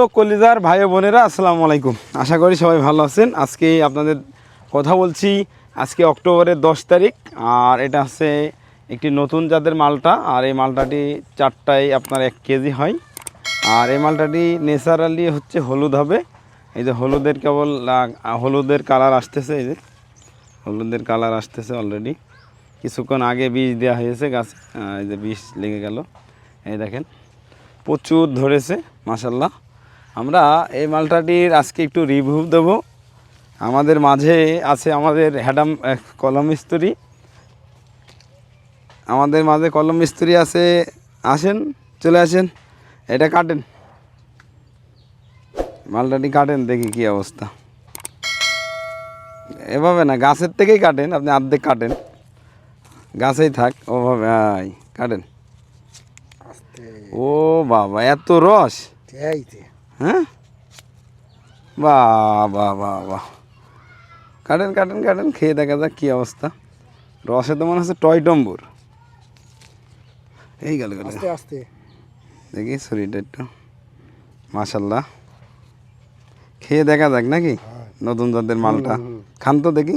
তো কলিজার ভাই বোনেরা, আসসালামু আলাইকুম। আশা করি সবাই ভালো আছেন। আজকে আপনাদের কথা বলছি, আজকে অক্টোবরের দশ তারিখ, আর এটা হচ্ছে একটি নতুন জাতের মালটা, আর এই মালটাটি চারটায় আপনার এক কেজি হয়। আর এই মালটাটি ন্যাচারালি হচ্ছে হলুদ হবে। এই যে হলুদের কেবল হলুদের কালার আসতেছে, এই যে হলুদের কালার আসতেছে অলরেডি কিছুক্ষণ আগে বীজ দেওয়া হয়েছে, গাছ এই যে বীজ লেগে গেল। এই দেখেন, প্রচুর ধরেছে মাসাল্লাহ আমরা এই মালটাটির আজকে একটু রিভিউ দেব। আমাদের মাঝে আছে আমাদের হ্যাডাম কলম মিস্ত্রি। আমাদের মাঝে কলম মিস্ত্রি আছে। আসেন চলে আসেন। এটা কাটেন। মালটাটি কাটেন দেখি কি অবস্থা। এভাবে না গাছের থেকেই কাটেন আপনি অর্ধেক কাটেন। গাছেই থাক ওভাবে কাটেন। ও বাবা এত রস! হ্যাঁ? বাহ বাহ বাহ বাহ কাটেন কাটেন কাটেন খেয়ে দেখা যাক কী অবস্থা। রসে তো মনে হচ্ছে টয় টম্বুর। এই গেল গেল আস্তে আস্তে। দেখি শরীরটা একটু। মাশাল্লাহ। খেয়ে দেখা যাক নাকি নতুন জাতের মালটা। খান তো দেখি।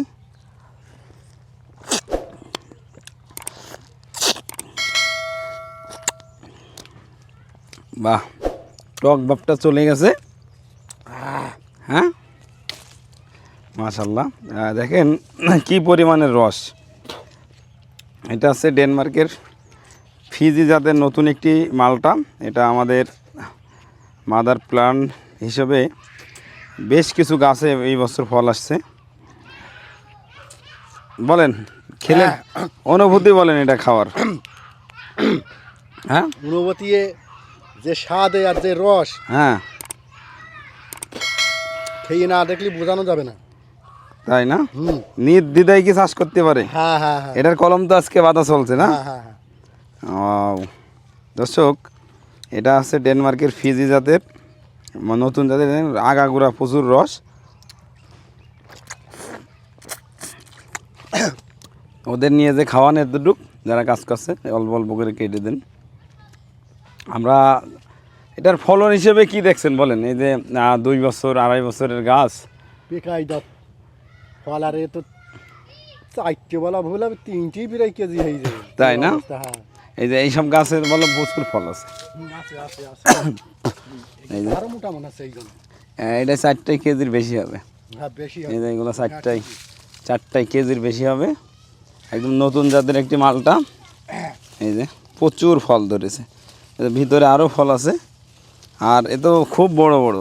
বাহ। টক বাপটা চলে গেছে। হ্যাঁ? মাশাল্লাহ দেখেন কি পরিমাণের রস। এটা হচ্ছে ডেনমার্কের ফিজি জাতের নতুন একটি মালটা। এটা আমাদের মাদার প্লান্ট হিসেবে বেশ কিছু গাছে এই বছর ফল আসছে। বলেন খেলে অনুভূতি বলেন এটা খাওয়ার। হ্যাঁ? গুণবতীয়ে যে স্বাদ আর যে রস হ্যাঁ। খেয়ে না দেখলে বোঝানো যাবে না। তাই না? নির্দ্বিধায় দিদাই কি চাষ করতে পারে? হ্যাঁ হ্যাঁ হ্যাঁ। এটার কলম তো আজকে বাধা চলছে না? ও, দর্শক এটা আছে ডেনমার্কের ফিজি জাতের নতুন জাতের আগাগুড়া প্রচুর রস। ওদের নিয়ে যে খাওয়ান এতটুক যারা কাজ করছে অল্প অল্প করে কেটে দেন। আমরা এটার ফলন হিসেবে কি দেখছেন বলেন? এই যে দুই বছর আড়াই বছরের গাছ। পেকাই ফল আর এ তো চারটে বলা ভুল হবে তিনটেই প্রায় কেজি হয়ে যাবে তাই না? হ্যাঁ। এই যে এইসব গাছের বলে প্রচুর ফল আছে। আরও মোটা মনে আছে এই এটা চারটাই কেজির বেশি হবে। হ্যাঁ এই যে এগুলো চারটাই চারটাই কেজির বেশি হবে। একদম নতুন জাতের একটি মালটা। এই যে প্রচুর ফল ধরেছে। ভিতরে আরও ফল আছে। আর এ তো খুব বড় বড়।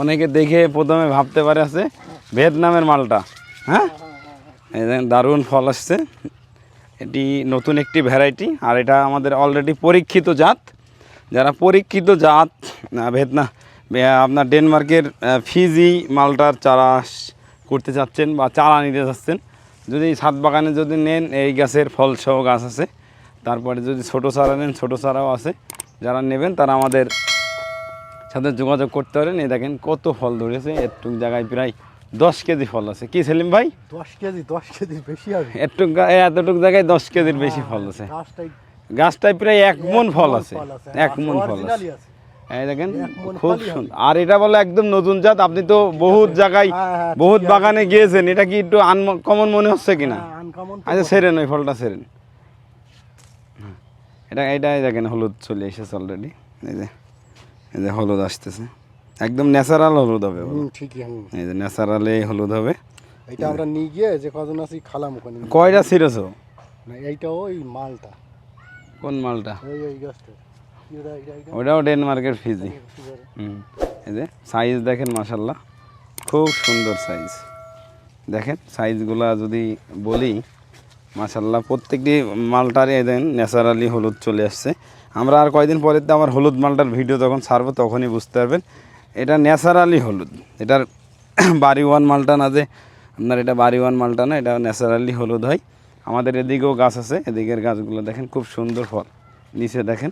অনেকে দেখে প্রথমে ভাবতে পারে আছে ভিয়েতনামের মালটা। হ্যাঁ? দারুণ ফল আসছে। এটি নতুন একটি ভ্যারাইটি আর এটা আমাদের অলরেডি পরীক্ষিত জাত। যারা পরীক্ষিত জাত আহ, ভিয়েতনা আপনার ডেনমার্কের ফিজি মালটার চারা করতে চাচ্ছেন বা চারা নিতে চাচ্ছেন। যদি ছাদ বাগানে যদি নেন এই গাছের ফল সহ গাছ আছে। তারপরে যদি ছোটো চারা নেন ছোটো চারাও আছে। যারা নেবেন তারা আমাদের সাথে যোগাযোগ করতে পারেন। এই দেখেন কত ফল ধরেছে। একটু জায়গায় প্রায় দশ কেজি ফল আছে। কি সেলিম ভাই? দশ কেজি দশ কেজি বেশি হবে। একটু এতটুক জায়গায় দশ কেজির বেশি ফল আছে। গাছটায় প্রায় এক মন ফল আছে। আছে, এক মন ফল আছে। এই দেখেন খুব সুন্দর। আর এটা বলে একদম নতুন জাত। আপনি তো বহুত জায়গায় হ্যাঁ, হ্যাঁ, বহুত বাগানে গিয়েছেন। এটা কি একটু আনকমন মনে হচ্ছে কিনা? হ্যাঁ, আচ্ছা সেরেন ওই ফলটা সেরেন। হ্যাঁ, এটা এটাই দেখেন হলুদ চলে এসেছে অলরেডি এই যে এই যে হলুদ আসতেছে। একদম ন্যাচারাল হলুদ হবে ঠিকই এই যে ন্যাচারালে হলুদ হবে। এইটা আমরা নিয়ে গিয়ে যে কজন আছি খালাম ওখানে। কয়টা ছিঁড়েছো? না, এইটা ওই মালটা। কোন মালটা? ওই ওই গাছটা। এটা- এটা- এটা- ওটাও ডেনমার্কের ফিজি হুম এই যে সাইজ দেখেন মাসাল্লাহ খুব সুন্দর সাইজ দেখেন সাইজগুলা যদি বলি মাসাল্লাহ প্রত্যেকটি মালটারই দেন ন্যাচারালি হলুদ চলে আসছে। আমরা আর কয়দিন পরে তো আমার হলুদ মালটার ভিডিও যখন ছাড়বো তখনই বুঝতে পারবেন। এটা ন্যাচারালি হলুদ। এটার বাড়ি ওয়ান মালটা না যে, আপনার এটা বাড়ি ওয়ান মালটা না, এটা ন্যাচারালি হলুদ হয়। আমাদের এদিকেও গাছ আছে, এদিকের গাছগুলো দেখেন খুব সুন্দর ফল। নিচে দেখেন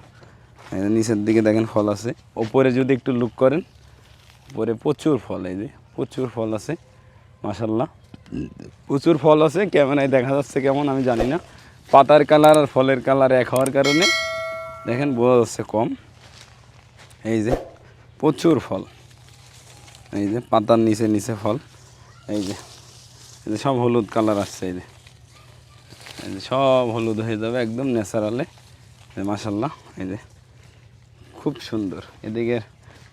নিচের দিকে দেখেন ফল আছে। ওপরে যদি একটু লুক করেন, উপরে প্রচুর ফল, এই যে প্রচুর ফল আছে মাসাল্লাহ প্রচুর ফল আছে, ক্যামেরায় দেখা যাচ্ছে কেমন আমি জানি না। পাতার কালার আর ফলের কালার এক হওয়ার কারণে দেখেন বোঝা যাচ্ছে কম। এই যে প্রচুর ফল। এই যে পাতার নিচে নিচে ফল। এই যে এই যে সব হলুদ কালার আসছে, এই যে। এই যে সব হলুদ হয়ে যাবে একদম ন্যাচারালে। মাসাল্লাহ এই যে খুব সুন্দর। এদিকের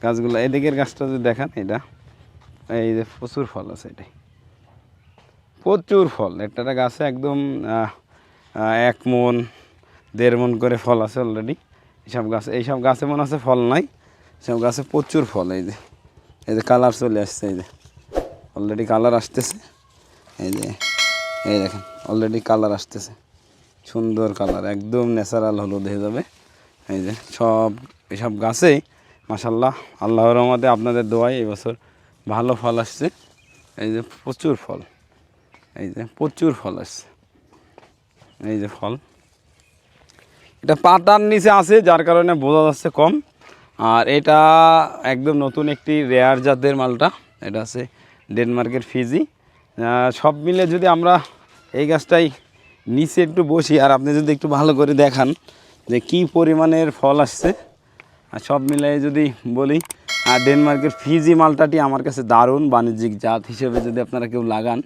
গাছগুলো, এদিকের গাছটা যদি দেখান, এটা, এই যে প্রচুর ফল আছে এটাই। প্রচুর ফল। একটা গাছে একদম এক মন, দেড় মন করে ফল আছে অলরেডি এইসব গাছে এইসব গাছে মনে আছে ফল নাই। সব গাছে প্রচুর ফল, এই যে এই যে কালার চলে আসছে, এই যে। অলরেডি কালার আসতেছে। এই যে, এই দেখেন অলরেডি কালার আসতেছে। সুন্দর কালার একদম ন্যাচারাল হলুদ হয়ে যাবে। এই যে, সব, এসব গাছেই মাসাল্লাহ আল্লাহর রহমতে আপনাদের দোয়ায় এই বছর ভালো ফল আসছে। এই যে, প্রচুর ফল। এই যে প্রচুর ফল আসছে। এই যে ফল। এটা পাতার নিচে আছে, যার কারণে বোঝা যাচ্ছে কম। আর এটা একদম নতুন একটি রেয়ার জাতের মালটা। এটা আছে ডেনমার্কের ফিজি সব মিলে যদি আমরা এই গাছটাই নিচে একটু বসি, আর আপনি যদি একটু ভালো করে দেখান যে কি পরিমাণের ফল আসছে। আর সব মিলাই যদি বলি আর ডেনমার্কের ফিজি মালটাটি আমার কাছে দারুণ বাণিজ্যিক জাত হিসেবে যদি আপনারা কেউ লাগান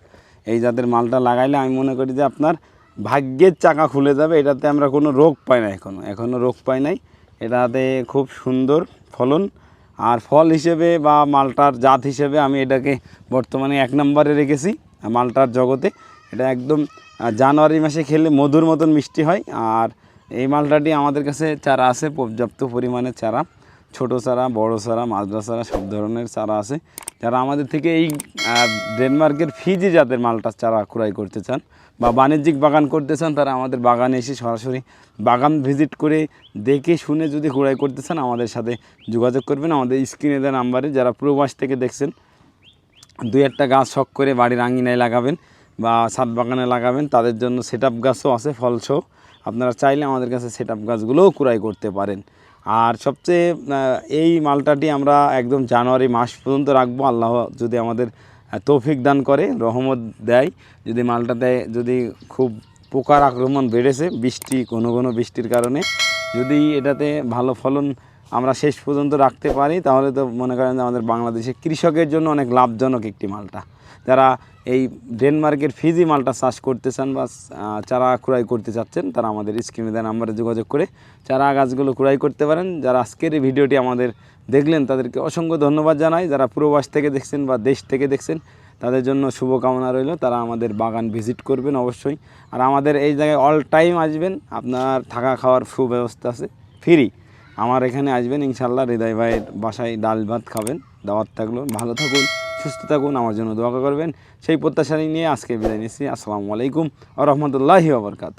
এই জাতের মালটা লাগাইলে আমি মনে করি যে আপনার ভাগ্যের চাকা খুলে যাবে, এটাতে আমরা কোনো রোগ পাই না এখনও এখনও রোগ পাই নাই। এটাতে খুব সুন্দর ফলন। আর ফল হিসেবে বা মালটার জাত হিসেবে আমি এটাকে বর্তমানে এক নম্বরে রেখেছি, মালটার জগতে। এটা একদম জানুয়ারি মাসে খেলে মধুর মতন মিষ্টি হয়। আর এই মালটাটি আমাদের কাছে চারা আছে, পর্যাপ্ত পরিমাণে চারা। ছোট চারা, বড় চারা, মাজরা চারা, সব ধরনের চারা আছে। যারা আমাদের থেকে এই ডেনমার্কের ফিজি জাতের মালটা চারা ক্রয় করতে চান বা বাণিজ্যিক বাগান করতে চান, তারা আমাদের বাগানে এসে সরাসরি বাগান ভিজিট করে দেখে, শুনে যদি ক্রয় করতে চান, আমাদের সাথে যোগাযোগ করবেন। আমাদের স্ক্রিনে দেওয়া নাম্বারে যারা প্রবাস থেকে দেখছেন, দুই একটা গাছ শখ করে বাড়ির আঙিনায় লাগাবেন বা ছাদ বাগানে লাগাবেন, তাদের জন্য সেট গাছও আছে, ফলসহ। আপনারা চাইলে আমাদের কাছে সেট গাছগুলোও ক্রয় করতে পারেন। আর সবচেয়ে এই মালটাটি আমরা একদম জানুয়ারি মাস পর্যন্ত রাখব। আল্লাহ যদি আমাদের তৌফিক দান করে, রহমত দেয়। যদি মালটাতে যদি খুব পোকার আক্রমণ বেড়েছে, বৃষ্টি কোনো কোনো বৃষ্টির কারণে, যদি এটাতে ভালো ফলন আমরা শেষ পর্যন্ত রাখতে পারি, তাহলে তো মনে করেন যে আমাদের বাংলাদেশে কৃষকের জন্য অনেক লাভজনক একটি মালটা। যারা এই ডেনমার্কের ফিজি মালটা চাষ করতে চান বা চারা ক্রয় করতে চাচ্ছেন, তারা আমাদের স্ক্রিনে দেওয়া নাম্বারে যোগাযোগ করে চারা গাছগুলো ক্রয় করতে পারেন। যারা আজকের এই ভিডিওটি আমাদের দেখলেন, তাদেরকে অসংখ্য ধন্যবাদ জানাই। যারা প্রবাস থেকে দেখছেন বা দেশ থেকে দেখছেন, তাদের জন্য শুভকামনা রইল। তারা আমাদের বাগান ভিজিট করবেন অবশ্যই। আর আমাদের এই জায়গায় অল টাইম আসবেন। আপনার থাকা খাওয়ার সুব্যবস্থা আছে, ফ্রি। আমার এখানে আসবেন ইনশাল্লাহ হৃদয় ভাইয়ের বাসায় ডাল ভাত খাবেন। দাওয়াত থাকল, ভালো থাকুন, সুস্থ থাকুন, আমার জন্য দোয়া করবেন। সেই প্রত্যাশা নিয়ে আজকে বিদায় নিচ্ছি। আসসালামু আলাইকুম আ রহমতুল্লাহি আবরকাত